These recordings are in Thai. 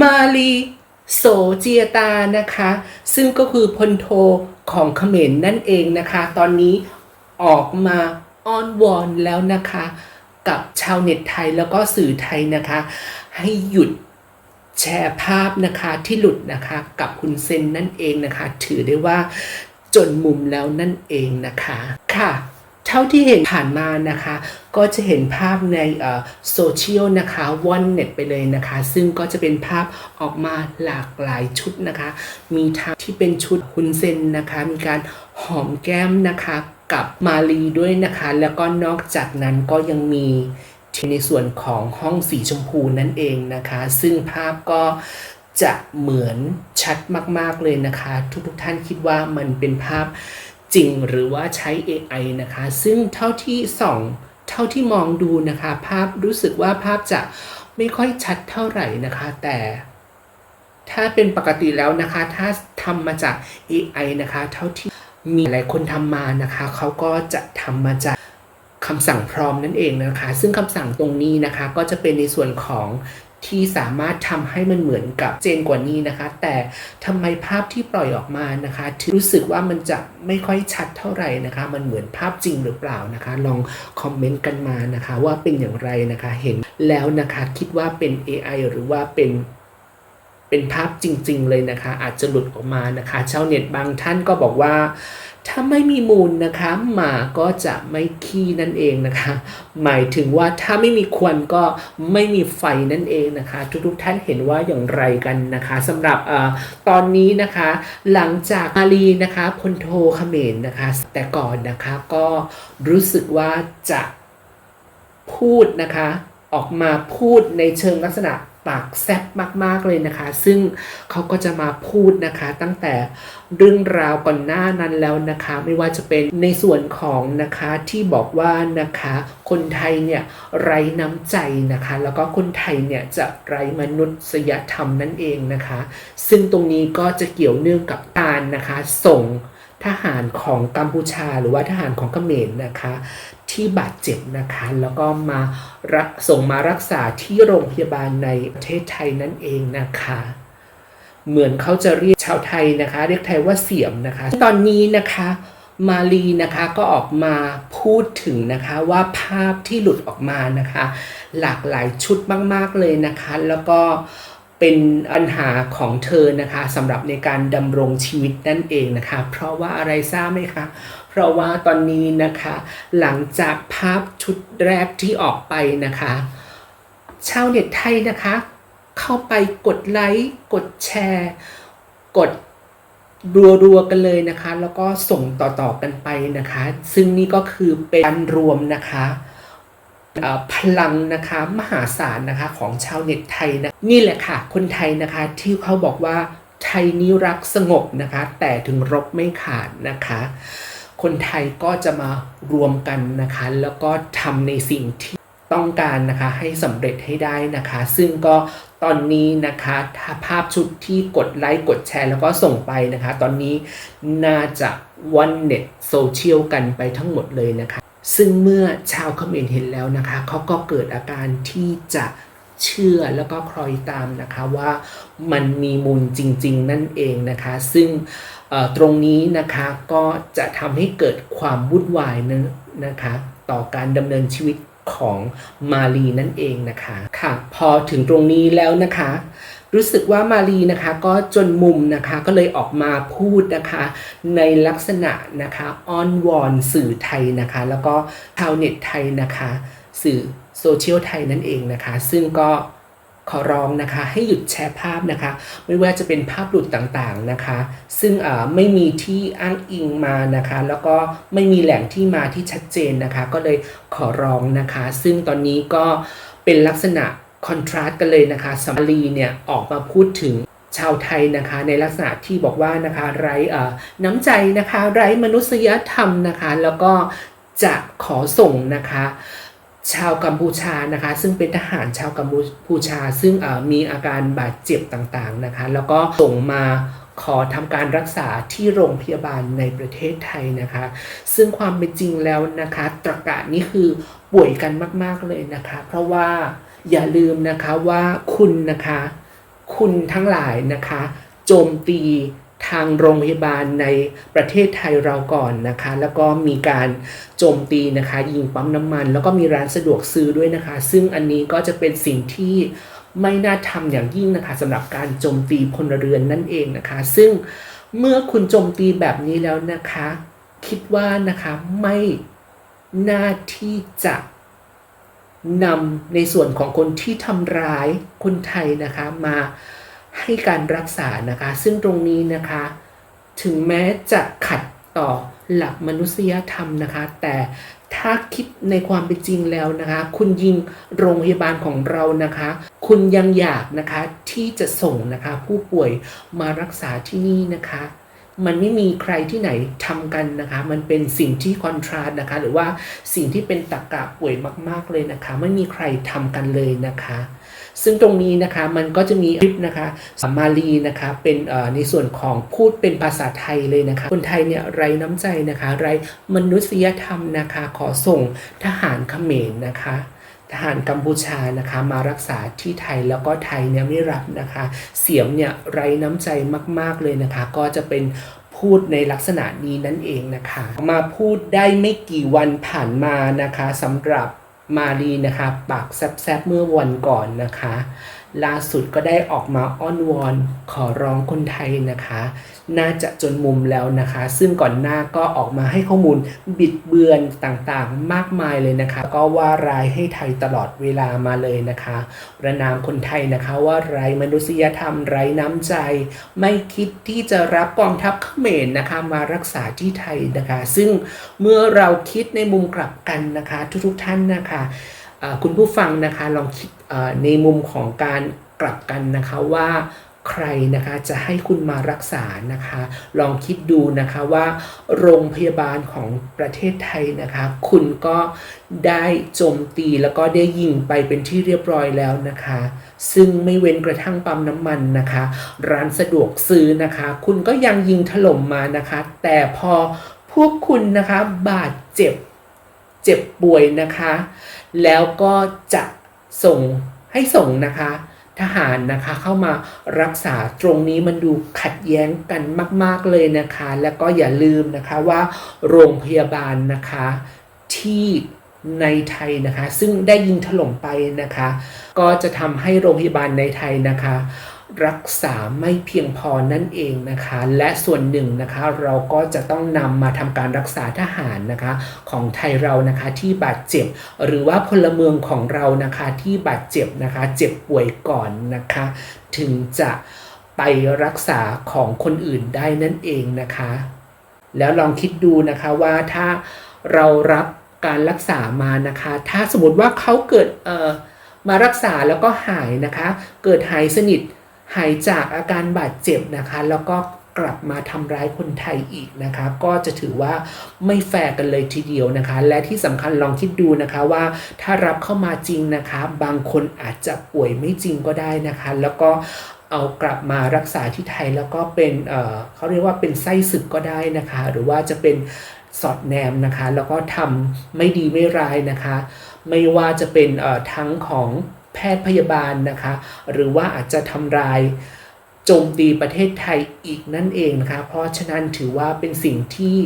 มาลีโสเจียตานะคะ ซึ่งก็คือพลโทของเขมรนั่นเองนะคะ ตอนนี้ออกมาอ้อนวอนแล้วนะคะ กับชาวเน็ตไทยแล้วก็สื่อไทยนะคะ ให้หยุดแชร์ภาพนะคะที่หลุดนะคะกับคุณเซนนั่นเองนะคะ ถือได้ว่าจนมุมแล้วนั่นเองนะคะค่ะ เท่าที่เห็นผ่านมานะคะ ก็จะเห็นภาพในโซเชียลนะคะวอนเน็ตไปเลยนะคะ ซึ่งก็จะเป็นภาพออกมาหลากหลายชุดนะคะ มีทั้งที่เป็นชุดคุณเซนนะคะ มีการหอมแก้มนะคะกับมาลีด้วยนะคะ แล้วก็นอกจากนั้นก็ยังมีที่ในส่วนของห้องสีชมพูนั่นเองนะคะ ซึ่งภาพก็จะเหมือนชัดมาก ๆ เลยนะคะ ทุกๆท่านคิดว่ามันเป็นภาพ จริงหรือว่าใช้ AI นะคะ ซึ่งเท่าที่ส่องเท่าที่มองดูนะคะ ภาพรู้สึกว่าภาพจะไม่ค่อยชัดเท่าไหร่นะคะ แต่ ถ้าเป็นปกติแล้วนะคะ ถ้าทำมาจาก AI นะคะ เท่าที่มีหลายคนทำมานะคะ เขาก็จะทำมาจากคำสั่งพร้อมนั่นเองนะคะ ซึ่งคำสั่งตรงนี้นะคะ ก็จะเป็นในส่วนของ ที่สามารถทำให้มันเหมือนกับเจนกว่านี้นะคะ แต่ทำไมภาพที่ปล่อยออกมานะคะถึงรู้สึกว่ามันจะไม่ค่อยชัดเท่าไหร่นะคะ มันเหมือนภาพจริงหรือเปล่านะคะ ลองคอมเมนต์กันมานะคะ ว่าเป็นอย่างไรนะคะเห็นแล้วนะคะคิดว่าเป็น AI หรือว่าเป็นเป็นภาพจริง ๆ เลยนะคะ อาจจะหลุดออกมานะคะ ชาวเน็ตบางท่านก็บอกว่า ถ้าไม่มีมูลนะคะหมาก็จะไม่ขี้นั่นเองนะคะ หมายถึงว่าถ้าไม่มีควันก็ไม่มีไฟนั่นเองนะคะ ทุกๆท่านเห็นว่าอย่างไรกันนะคะสำหรับเออตอนนี้นะคะ หลังจากมาลีนะคะพลโทเขมรนะคะ แต่ก่อนนะคะก็รู้สึกว่าจะพูดนะคะ ออกมาพูดในเชิงลักษณะ ปากแซบมากๆเลยนะคะ ซึ่งเขาก็จะมาพูดนะคะ ตั้งแต่เรื่องราวก่อนหน้านั้นแล้วนะคะ ไม่ว่าจะเป็นในส่วนของนะคะที่บอกว่านะคะ คนไทยเนี่ยไร้น้ำใจนะคะ แล้วก็คนไทยเนี่ยจะไร้มนุษยธรรมนั่นเองนะคะ ซึ่งตรงนี้ก็จะเกี่ยวเนื่องกับการนะคะส่งทหารของกัมพูชาหรือว่าทหารของเขมรนะคะ ที่บาดเจ็บนะคะ แล้วก็มารักส่งมารักษาที่โรงพยาบาลในประเทศไทยนั่นเองนะคะเหมือนเขาจะเรียกชาวไทยนะคะ เรียกไทยว่าเสียมนะคะ ตอนนี้นะคะมาลีนะคะก็ออกมาพูดถึงนะคะว่าภาพที่หลุดออกมานะคะ หลากหลายชุดมาก ๆ เลยนะคะ แล้วก็ เป็นปัญหาของเธอนะคะสำหรับในการดำรงชีวิตนั่นเองนะคะ เพราะว่าอะไรทราบไหมคะ เพราะว่าตอนนี้นะคะ หลังจากภาพชุดแรกที่ออกไปนะคะ ชาวเน็ตไทยนะคะ เข้าไปกดไลค์กดแชร์ กดรัวๆกันเลยนะคะ แล้วก็ส่งต่อๆกันไปนะคะ ซึ่งนี่ก็คือเป็นการรวมนะคะ พลังนะคะมหาศาลนะคะของชาวเน็ตไทยนะนี่แหละค่ะ คนไทยนะคะที่เขาบอกว่าไทยนี้รักสงบนะคะ แต่ถึงรบไม่ขาดนะคะ คนไทยก็จะมารวมกันนะคะ แล้วก็ทำในสิ่งที่ต้องการนะคะให้สำเร็จให้ได้นะคะ ซึ่งก็ตอนนี้นะคะถ้าภาพชุดที่กดไลค์กดแชร์แล้วก็ส่งไปนะคะ ตอนนี้น่าจะวันเน็ตโซเชียลกันไปทั้งหมดเลยนะคะ ซึ่งเมื่อชาวเขมรเห็นแล้วนะคะเขาก็เกิดอาการที่จะเชื่อแล้วก็คล้อยตามนะคะว่ามันมีมูลจริง ๆ นั่นเองนะคะ ซึ่งตรงนี้นะคะก็จะทำให้เกิดความวุ่นวายนะนะคะต่อการดำเนินชีวิตของมาลีนั่นเองนะคะค่ะพอถึงตรงนี้แล้วนะคะ รู้สึกว่ามารีนะคะก็จนมุมนะคะก็เลยออกมาพูดนะคะในลักษณะนะคะอ้อนวอนสื่อไทยนะคะ แล้วก็ชาวเน็ตไทยนะคะ สื่อโซเชียลไทยนั่นเองนะคะ ซึ่งก็ขอร้องนะคะให้หยุดแชร์ภาพนะคะ ไม่ว่าจะเป็นภาพหลุดต่างๆนะคะ ซึ่งเอ่อไม่มีที่อ้างอิงมานะคะ แล้วก็ไม่มีแหล่งที่มาที่ชัดเจนนะคะ ก็เลยขอร้องนะคะ ซึ่งตอนนี้ก็เป็นลักษณะ คอนทราสต์กันเลยนะคะสมารีเนี่ยออกมาพูดถึงชาวไทยนะคะในลักษณะที่บอกว่านะคะไร้เอ่อน้ำใจนะคะไร้มนุษยธรรมนะคะแล้วก็จะขอส่งนะคะชาวกัมพูชานะคะซึ่งเป็นทหารชาวกัมพูชา ซึ่งเอ่อมีอาการบาดเจ็บต่างๆนะคะแล้วก็ส่งมาขอทำการรักษาที่โรงพยาบาลในประเทศไทยนะคะ ซึ่งความเป็นจริงแล้วนะคะตรกะนี้คือป่วยกันมากๆเลยนะคะ เพราะว่า อย่าลืมนะคะว่าคุณนะคะ คุณทั้งหลายนะคะ โจมตีทางโรงพยาบาลในประเทศไทยเราก่อนนะคะ แล้วก็มีการโจมตีนะคะ ยิงปั๊มน้ำมัน แล้วก็มีร้านสะดวกซื้อด้วยนะคะ ซึ่งอันนี้ก็จะเป็นสิ่งที่ไม่น่าทำอย่างยิ่งนะคะสำหรับการโจมตีพลเรือนนั่นเองนะคะ ซึ่งเมื่อคุณโจมตีแบบนี้แล้วนะคะ คิดว่านะคะไม่น่าที่จะ นำในส่วนของคนที่ทำร้ายคนไทยนะคะมาให้การรักษานะคะ ซึ่งตรงนี้นะคะ ถึงแม้จะขัดต่อหลักมนุษยธรรมนะคะ แต่ถ้าคิดในความเป็นจริงแล้วนะคะ คุณยิงโรงพยาบาลของเรานะคะ คุณยังอยากนะคะที่จะส่งนะคะ ผู้ป่วยมารักษาที่นี่นะคะ มันไม่มีใครที่ไหนทำกันนะคะ มันเป็นสิ่งที่คอนทราสนะคะ หรือว่าสิ่งที่เป็นตรกกะป่วยมาก ๆเลยนะคะ ไม่มีใครทำกันเลยนะคะ ซึ่งตรงนี้นะคะมันก็จะมีคลิปนะคะสมาลีนะคะเป็นในส่วนของพูดเป็นภาษาไทยเลยนะคะ คนไทยเนี่ยไรน้ำใจนะคะ ไรมนุษยธรรมนะคะ ขอส่งทหารเขมรนะคะ ทหารกัมพูชานะคะมารักษาที่ไทยแล้วก็ไทยเนี่ยไม่รับนะคะ เสียงเนี่ยไร้น้ำใจมาก ๆเลยนะคะ ก็จะเป็นพูดในลักษณะนี้นั่นเองนะคะ มาพูดได้ไม่กี่วันผ่านมานะคะสำหรับมารีนะคะ ปากแซบๆเมื่อวันก่อนนะคะ ล่าสุดก็ได้ออกมาอ้อนวอนขอร้องคนไทยนะคะ น่าจะจนมุมแล้วนะคะ ซึ่งก่อนหน้าก็ออกมาให้ข้อมูลบิดเบือนต่างๆ มากมายเลยนะคะ ก็ว่าร้ายให้ไทยตลอดเวลามาเลยนะคะ ประนามคนไทยนะคะว่าไร้มนุษยธรรมไร้น้ำใจ ไม่คิดที่จะรับกองทัพเขมรนะคะมารักษาที่ไทยนะคะ ซึ่งเมื่อเราคิดในมุมกลับกันนะคะ ทุกๆท่านนะคะคุณผู้ฟังนะคะลองคิด ในมุมของการกลับกันนะคะว่าใครนะคะจะให้คุณมารักษานะคะ ลองคิดดูนะคะว่า โรงพยาบาลของประเทศไทยนะคะ คุณก็ได้โจมตีแล้วก็ได้ยิงไปเป็นที่เรียบร้อยแล้วนะคะ ซึ่งไม่เว้นกระทั่งปั๊มน้ำมันนะคะ ร้านสะดวกซื้อนะคะ คุณก็ยังยิงถล่มมานะคะ แต่พอพวกคุณนะคะบาดเจ็บเจ็บป่วยนะคะ แล้วก็จะ ส่งให้ส่งนะคะ ทหารนะคะเข้ามารักษาตรงนี้มันดูขัดแย้งกันมาก ๆเลยนะคะ แล้วก็อย่าลืมนะคะว่าโรงพยาบาลนะคะที่ในไทยนะคะ ซึ่งได้ยิงถล่มไปนะคะ ก็จะทำให้โรงพยาบาลในไทยนะคะ รักษาไม่เพียงพอนั่นเองนะคะ และส่วนหนึ่งนะคะเราก็จะต้องนำมาทำการรักษาทหารนะคะของไทยเรานะคะที่บาดเจ็บ หรือว่าพลเมืองของเรานะคะที่บาดเจ็บนะคะเจ็บป่วยก่อนนะคะ ถึงจะไปรักษาของคนอื่นได้นั่นเองนะคะ แล้วลองคิดดูนะคะว่าถ้าเรารับการรักษามานะคะ ถ้าสมมติว่าเขาเกิดเอ่อมารักษาแล้วก็หายนะคะ เกิดหายสนิท หายจากอาการบาดเจ็บนะคะ แล้วก็กลับมาทำร้ายคนไทยอีกนะคะ ก็จะถือว่าไม่แฟร์กันเลยทีเดียวนะคะ และที่สำคัญลองคิดดูนะคะว่าถ้ารับเข้ามาจริงนะคะ บางคนอาจจะป่วยไม่จริงก็ได้นะคะ แล้วก็เอากลับมารักษาที่ไทยแล้วก็เป็นเเขาเรียกว่าเป็นไส้ศึกก็ได้นะคะ หรือว่าจะเป็นสอดแนมนะคะ แล้วก็ทำไม่ดีไม่ร้ายนะคะ ไม่ว่าจะเป็นทั้งของ แพทย์พยาบาลนะคะ หรือว่าอาจจะทำลายโจมตีประเทศไทยอีกนั่นเองนะคะ เพราะฉะนั้นถือว่าเป็นสิ่งที่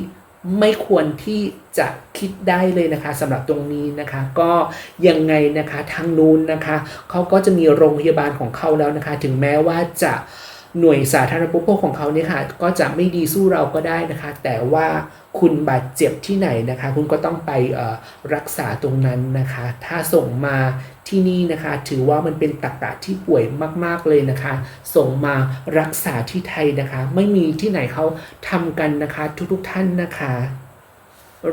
ไม่ควรที่จะคิดได้เลยนะคะสำหรับตรงนี้นะคะ ก็ยังไงนะคะทางนู้นนะคะเขาก็จะมีโรงพยาบาลของเขาแล้วนะคะ ถึงแม้ว่าจะ หน่วยสาธารณูปโภคของเขาเนี่ยค่ะก็จะไม่ดีสู้เราก็ได้นะคะ แต่ว่าคุณบาดเจ็บที่ไหนนะคะ คุณก็ต้องไปรักษาตรงนั้นนะคะ ถ้าส่งมาที่นี่นะคะ ถือว่ามันเป็นตักกะที่ป่วยมาก ๆเลยนะคะ ส่งมารักษาที่ไทยนะคะ ไม่มีที่ไหนเขาทำกันนะคะทุกๆท่านนะคะ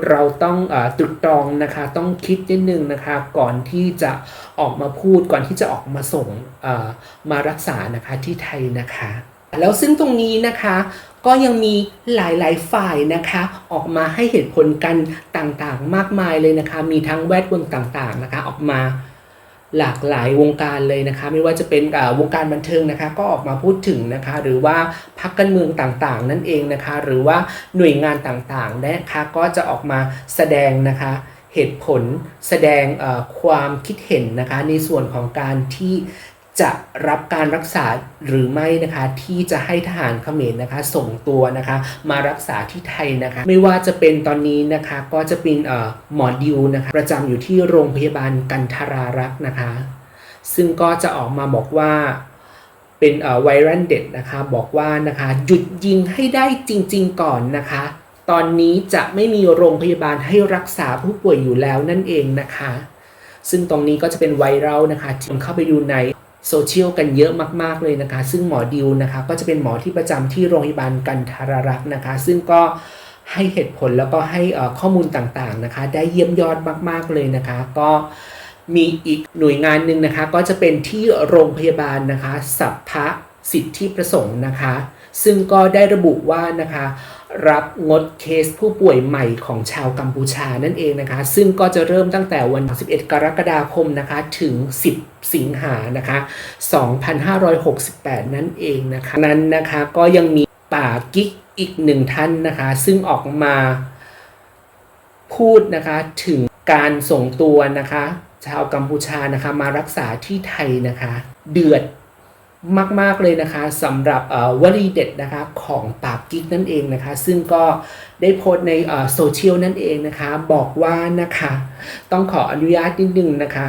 เราต้องอตรึกตรองนะคะ ต้องคิดนิดนึงนะคะ ก่อนที่จะออกมาพูดก่อนที่จะออกมาส่งมารักษานะคะที่ไทยนะคะ แล้วซึ่งตรงนี้นะคะก็ยังมีหลายๆฝ่ายนะคะ ออกมาให้เหตุผลกันต่างๆ มากมายเลยนะคะ มีทั้งแวดวงต่างๆนะคะ ออกมา หลากหลายวงการเลยนะคะ ไม่ว่าจะเป็นวงการบันเทิงนะคะ ก็ออกมาพูดถึงนะคะ หรือว่าพักการเมืองต่างๆ นั่นเองนะคะ หรือว่าหน่วยงานต่างๆนะคะก็จะออกมาแสดงนะคะเหตุผลแสดงความคิดเห็นนะคะ ในส่วนของการที่ จะรับการรักษาหรือไม่นะคะที่จะให้ทหารเขมรนะคะ ส่งตัวนะคะ มารักษาที่ไทยนะคะ ไม่ว่าจะเป็นตอนนี้นะคะก็จะเป็นหมอดิวนะคะประจำอยู่ที่โรงพยาบาลกันทรารักษ์นะคะ ซึ่งก็จะออกมาบอกว่าเป็นไวรัลเด็ดนะคะบอกว่านะคะหยุดยิงให้ได้จริง ๆ ก่อนนะคะ ตอนนี้จะไม่มีโรงพยาบาลให้รักษาผู้ป่วยอยู่แล้วนั่นเองนะคะ ซึ่งตรงนี้ก็จะเป็นไวรัลนะคะที่เข้าไปดูใน โซเชียลกันเยอะมาก ๆ เลยนะคะ ซึ่งหมอดิวนะคะ ก็จะเป็นหมอที่ประจำที่โรงพยาบาลกันทารรักษ์นะคะ ซึ่งก็ให้เหตุผลแล้วก็ให้ข้อมูลต่างๆนะคะ ได้เยี่ยมยอดมาก ๆ เลยนะคะ ก็มีอีกหน่วยงานหนึ่งนะคะ ก็จะเป็นที่โรงพยาบาลนะคะ สัพพะสิทธิประสงค์นะคะ ซึ่งก็ได้ระบุว่านะคะ รับงดเคสผู้ป่วยใหม่ของชาวกัมพูชานั่นเองนะคะ ซึ่งก็จะเริ่มตั้งแต่วัน 11 กรกฎาคมนะคะถึง 10 สิงหานะคะ 2568 นั่นเองนะคะ นั้นนะคะก็ยังมีป่ากิ๊กอีกหนึ่งท่านนะคะ ซึ่งออกมาพูดนะคะถึงการส่งตัวนะคะ ชาวกัมพูชานะคะมารักษาที่ไทยนะคะ เดือด มาก ๆ เลยนะคะสำหรับวลีเด็ดนะคะของปากกิ๊กนั่นเองนะคะ ซึ่งก็ได้โพสในโซเชียลนั่นเองนะคะ บอกว่านะคะ ต้องขออนุญาตนิดนึงนะคะ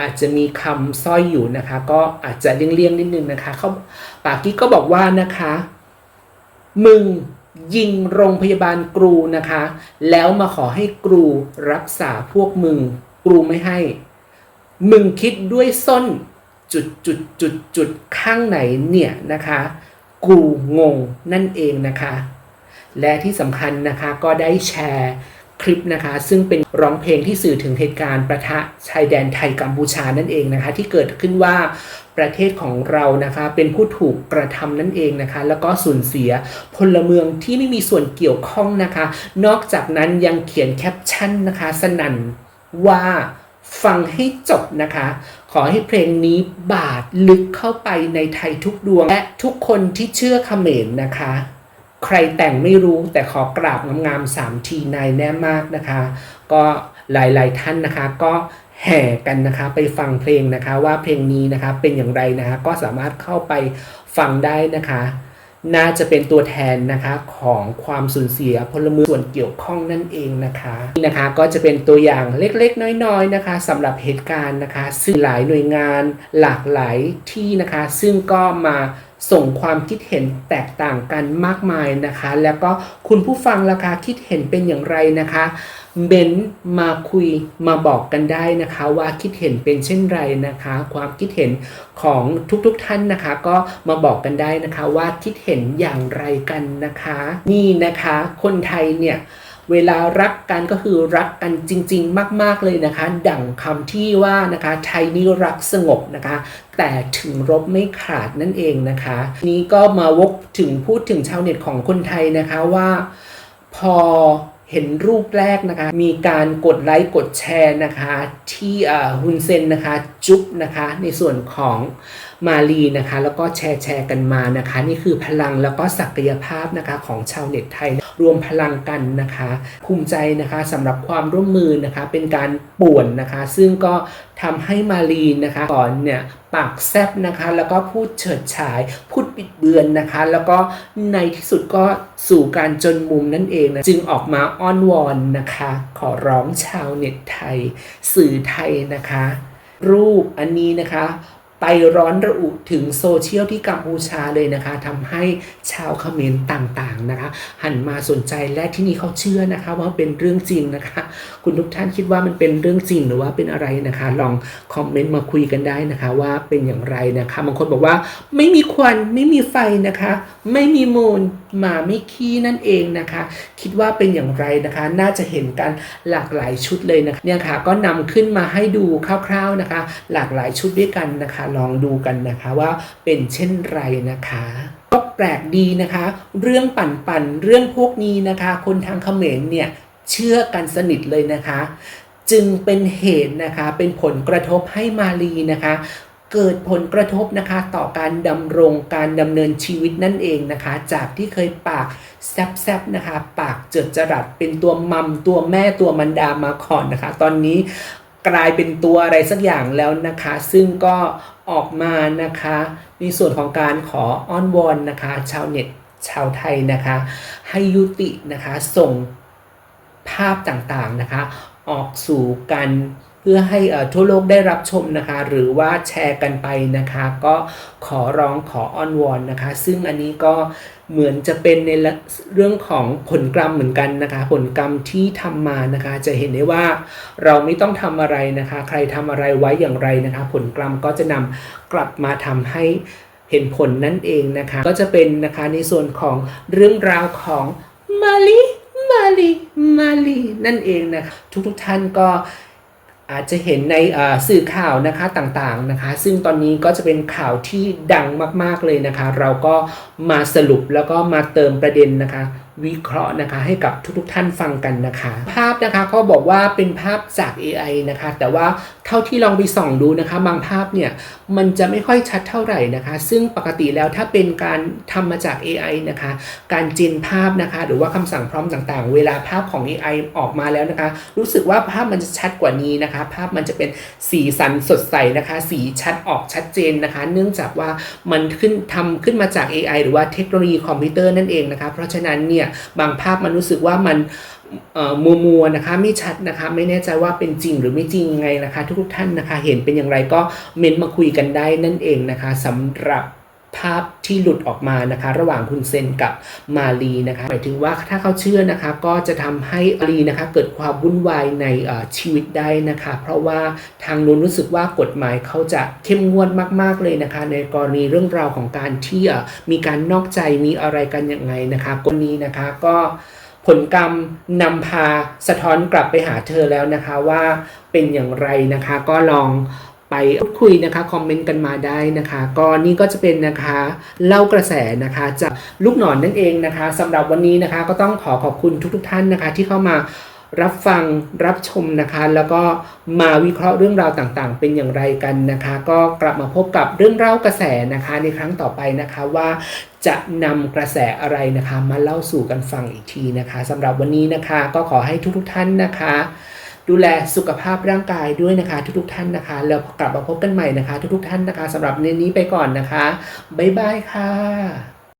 อาจจะมีคำสร้อยอยู่นะคะ ก็อาจจะเลี่ยงๆนิดนึงนะคะเขาปากกิ๊กก็บอกว่านะคะ มึงยิงโรงพยาบาลกรูนะคะ แล้วมาขอให้กรูรักษาพวกมึง กรูไม่ให้ มึงคิดด้วยส้น จุดจุดจุดจุดข้างไหนเนี่ยนะคะ กูงงนั่นเองนะคะ และที่สำคัญนะคะก็ได้แชร์คลิปนะคะ ซึ่งเป็นร้องเพลงที่สื่อถึงเหตุการณ์ประทะชายแดนไทยกัมพูชานั่นเองนะคะ ที่เกิดขึ้นว่าประเทศของเรานะคะ เป็นผู้ถูกกระทำนั่นเองนะคะ แล้วก็สูญเสียพลเมืองที่ไม่มีส่วนเกี่ยวข้องนะคะ นอกจากนั้นยังเขียนแคปชั่นนะคะ สนั่นว่า ฟังให้จบนะคะ ขอให้เพลงนี้บาดลึกเข้าไปในไทยทุกดวง และทุกคนที่เชื่อเขมรนะคะ ใครแต่งไม่รู้แต่ขอกราบงามๆสามทีนายแน่มากนะคะ ก็หลายๆท่านนะคะ ก็แห่กันนะคะไปฟังเพลงนะคะว่าเพลงนี้นะคะเป็นอย่างไรนะคะก็สามารถเข้าไปฟังได้นะคะ น่าจะเป็นตัวแทนนะคะของความสูญเสียพลเมืองส่วนเกี่ยวข้องนั่นเองนะคะนี่นะคะก็จะเป็นตัวอย่างเล็กๆ น้อยๆนะคะสำหรับเหตุการณ์นะคะซึ่งหลายหน่วยงานหลากหลายที่นะคะ ซึ่งก็มา ส่งความคิดเห็นแตกต่างกันมากมายนะคะ แล้วก็คุณผู้ฟังล่ะคะคิดเห็นเป็นอย่างไรนะคะเบนมาคุยมาบอกกันได้นะคะ ว่าคิดเห็นเป็นเช่นไรนะคะ ความคิดเห็นของทุกๆทท่านนะคะ ก็มาบอกกันได้นะคะว่าคิดเห็นอย่างไรกันนะคะ นี่นะคะ คนไทยเนี่ย เวลารักกันก็คือรักกันจริง ๆ มาก ๆ เลยนะคะ ดั่งคำที่ว่านะคะ ไทยนี่รักสงบนะคะ แต่ถึงรบไม่ขาดนั่นเองนะคะ นี้ก็มาวกถึงพูดถึงชาวเน็ตของคนไทยนะคะว่าพอเห็นรูปแรกนะคะ มีการกดไลค์กดแชร์นะคะ ที่ฮุนเซนนะคะ จุ๊บนะคะ ในส่วนของ มาลีนะคะ แล้วก็แชร์แชร์กันมานะคะ นี่คือพลังแล้วก็ศักยภาพนะคะของชาวเน็ตไทยรวมพลังกันนะคะ ภูมิใจนะคะสำหรับความร่วมมือนะคะ เป็นการป่วนนะคะ ซึ่งก็ทำให้มาลีนะคะก่อนเนี่ยปากแซบนะคะ แล้วก็พูดเฉิดฉาย พูดปิดเบือนนะคะ แล้วก็ในที่สุดก็สู่การจนมุมนั่นเองนะจึงออกมาอ้อนวอนนะคะ ขอร้องชาวเน็ตไทย สื่อไทยนะคะ รูปอันนี้นะคะ ร้อนระอุถึงโซเชียลที่กัมพูชาเลยนะคะทำให้ชาวเขมรต่างๆนะคะ หันมาสนใจและที่นี่เขาเชื่อนะคะว่าเป็นเรื่องจริงนะคะ คุณทุกท่านคิดว่ามันเป็นเรื่องจริงหรือว่าเป็นอะไรนะคะ ลองคอมเมนต์มาคุยกันได้นะคะว่าเป็นอย่างไรนะคะบางคนบอกว่าไม่มีควันไม่มีไฟนะคะ ไม่มีมูลหมาไม่ขี้นั่นเองนะคะ คิดว่าเป็นอย่างไรนะคะ น่าจะเห็นกันหลากหลายชุดเลยนะคะเนี่ยค่ะก็นำขึ้นมาให้ดูคร่าว ๆนะคะ หลากหลายชุดด้วยกันนะคะลองดูกันนะคะว่าเป็นเช่นไรนะคะก็แปลกดีนะคะ เรื่องปั่นปั่นๆเรื่องพวกนี้นะคะ คนทางเขมรเนี่ยเชื่อกันสนิทเลยนะคะ จึงเป็นเหตุนะคะเป็นผลกระทบให้มาลีนะคะ เกิดผลกระทบนะคะ ต่อการดำรงการดำเนินชีวิตนั่นเองนะคะ จากที่เคยปากแซบๆนะคะ ปากเจิดจรัสเป็นตัวมัมตัวแม่ตัวมันดามาก่อนนะคะ ตอนนี้ กลายเป็นตัวอะไรสักอย่างแล้วนะคะ ซึ่งก็ออกมานะคะในส่วนของการขออ้อนวอนนะคะ ชาวเน็ตชาวไทยนะคะ ให้ยุตินะคะส่งภาพต่างๆนะคะ ออกสู่กัน พื่อให้ทั่วโลกได้รับชมนะคะ หรือว่าแชร์กันไปนะคะ ก็ขอร้องขออ้อนวอนนะคะ ซึ่งอันนี้ก็เหมือนจะเป็นในเรื่องของผลกรรมเหมือนกันนะคะ ผลกรรมที่ทำมานะคะ จะเห็นได้ว่าเราไม่ต้องทำอะไรนะคะ ใครทำอะไรไว้อย่างไรนะคะ ผลกรรมก็จะนำกลับมาทำให้เห็นผลนั่นเองนะคะ ก็จะเป็นนะคะในส่วนของเรื่องราวของมาลีมาลีมาลีนั่นเองนะคะทุกๆท่านก็ อาจจะเห็นในสื่อข่าวนะคะต่างๆนะคะ ซึ่งตอนนี้ก็จะเป็นข่าวที่ดังมากๆเลยนะคะ เราก็มาสรุปแล้วก็มาเติมประเด็นนะคะ วิเคราะห์นะคะให้กับทุกๆท่านฟังกันนะคะ ภาพนะคะเขาบอกว่าเป็นภาพจาก AI นะคะ แต่ว่าเท่าที่ลองไปส่องดูนะคะ บางภาพเนี่ยมันจะไม่ค่อยชัดเท่าไหร่นะคะ ซึ่งปกติแล้วถ้าเป็นการทำมาจาก AI นะคะ การจินภาพนะคะ หรือว่าคำสั่งพร้อมต่างๆ เวลาภาพของ AI ออกมาแล้วนะคะ รู้สึกว่าภาพมันจะชัดกว่านี้นะคะ ภาพมันจะเป็นสีสันสดใสนะคะ สีชัดออกชัดเจนนะคะ เนื่องจากว่ามันขึ้นทำขึ้นมาจาก AI หรือว่าเทคโนโลยีคอมพิวเตอร์นั่นเองนะคะ เพราะฉะนั้นเนี่ยบางภาพมันรู้สึกว่ามันมัวมัวๆนะคะไม่ชัดนะคะ ไม่แน่ใจว่าเป็นจริงหรือไม่จริงไงนะคะ ทุกท่านนะคะ เห็นเป็นอย่างไรก็เม้นต์มาคุยกันได้นั่นเองนะคะสำหรับ ภาพที่หลุดออกมานะคะ ระหว่างคุณเซนกับมาลีนะคะหมายถึงว่าถ้าเขาเชื่อนะคะก็จะทำให้มาลีนะคะเกิดความวุ่นวายในชีวิตได้นะคะ เพราะว่าทางนู้นรู้สึกว่ากฎหมายเขาจะเข้มงวดมาก ๆเลยนะคะ ในกรณีเรื่องราวของการที่มีการนอกใจมีอะไรกันยังไงนะคะกรณีนะคะก็ผลกรรมนำพาสะท้อนกลับไปหาเธอแล้วนะคะว่าเป็นอย่างไรนะคะ ก็ลอง ไปพูดคุยนะคะคอมเมนต์กันมาได้นะคะก็นี่ก็จะเป็นนะคะเล่ากระแสนะคะจากลูกหนอนนั่นเองนะคะสำหรับวันนี้นะคะก็ต้องขอขอบคุณทุกๆท่านนะคะที่เข้ามารับฟังรับชมนะคะ แล้วก็มาวิเคราะห์เรื่องราวต่างๆ เป็นอย่างไรกันนะคะ ก็กลับมาพบกับเรื่องเล่ากระแสนะคะ ในครั้งต่อไปนะคะว่าจะนำกระแสอะไรนะคะ มาเล่าสู่กันฟังอีกทีนะคะสำหรับวันนี้นะคะ ก็ขอให้ทุกๆท่านนะคะ ดูแลสุขภาพร่างกายด้วยนะคะ ทุกๆท่านนะคะ แล้วกลับมาพบกันใหม่นะคะ ทุกๆท่านนะคะสำหรับในนี้ไปก่อนนะคะ บ๊ายบายค่ะ